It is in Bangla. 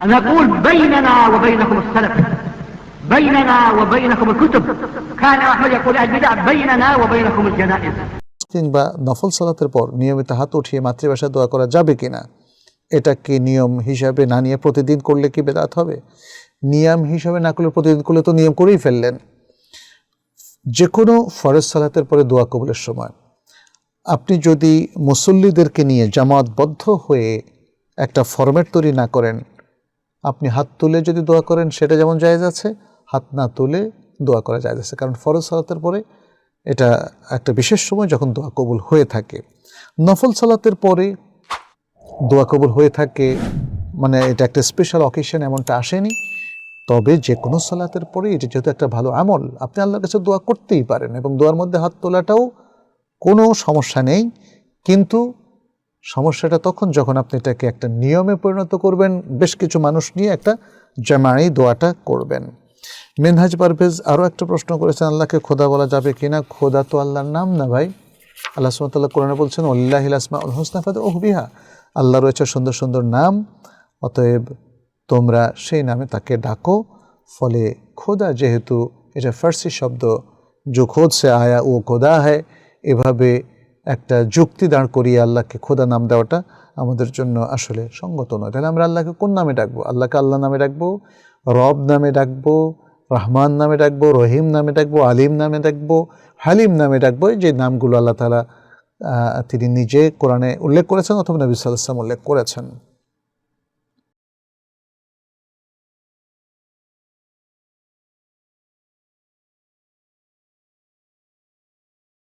نقول بيننا وبينكم السلف بيننا وبينكم الكتب كان أحمد يقول البدع بيننا وبينكم الجنائز কিংবা নফল সালাতের পর নিয়মিত হাত উঠিয়ে মাতৃভাষায় দোয়া করা যাবে কিনা এটা কি নিয়ম হিসাবে না নিয়ে প্রতিদিন করলে কি বেদাত হবে নিয়ম হিসাবে না করলে প্রতিদিন করলে তো নিয়ম করেই ফেললেন যে কোনো ফরজ সালাতের পরে দোয়া কবুলের সময় আপনি যদি মুসল্লিদেরকে নিয়ে জামাতবদ্ধ হয়ে একটা ফরম্যাট তৈরি না করেন আপনি হাত তুলে যদি দোয়া করেন, সেটা যেমন জায়েজ আছে, হাত না তুলে দোয়া করা জায়েজ আছে। কারণ ফরজ সালাতের পরে এটা একটা বিশেষ সময় যখন দোয়া কবুল হয়ে থাকে। নফল সালাতের পরে দোয়া কবুল হয়ে থাকে মানে এটা একটা স্পেশাল অকেশন এমনটা আসেনি। তবে যে কোনো সালাতের পরে এটা যেহেতু একটা ভালো আমল, আপনি আল্লাহর কাছে দোয়া করতেই পারেন এবং দোয়ার মধ্যে হাত তোলাটাও কোনো সমস্যা নেই। কিন্তু সমস্যাটা তখন যখন আপনি এটাকে একটা নিয়মে পরিণত করবেন, বেশ কিছু মানুষ নিয়ে একটা জামাই দোয়াটা করবেন। মেনহাজ পারভেজ আরও একটা প্রশ্ন করেছেন, আল্লাহকে খোদা বলা যাবে কিনা? খোদা তো আল্লাহর নাম না ভাই। আল্লাহ সুমতাল্লাহ কোরআনে বলছেন আল্লাহিল আসমা উল হুসনাফাদ ওহবিহা আল্লাহ রয়েছে সুন্দর সুন্দর নাম, অতএব তোমরা সেই নামে তাকে ডাকো। ফলে খোদা যেহেতু এটা ফার্সি শব্দ যো খোদ সে আয়া ও খোদা হয় এভাবে একটা যুক্তি দাঁড় করিয়ে আল্লাহকে খোদা নাম দেওয়াটা আমাদের জন্য আসলে সঙ্গত নয়। তাহলে আমরা আল্লাহকে কোন নামে ডাকবো? আল্লাহকে আল্লাহ নামে ডাকবো? রব নামে ডাকবো? রহমান নামে ডাকবো? রহিম নামে ডাকবো? আলিম নামে ডাকবো? হালিম নামে ডাকবো? যে নামগুলো আল্লাহ তালা তিনি নিজে কোরআনে উল্লেখ করেছেন অথবা নবী সাল্লাম উল্লেখ করেছেন।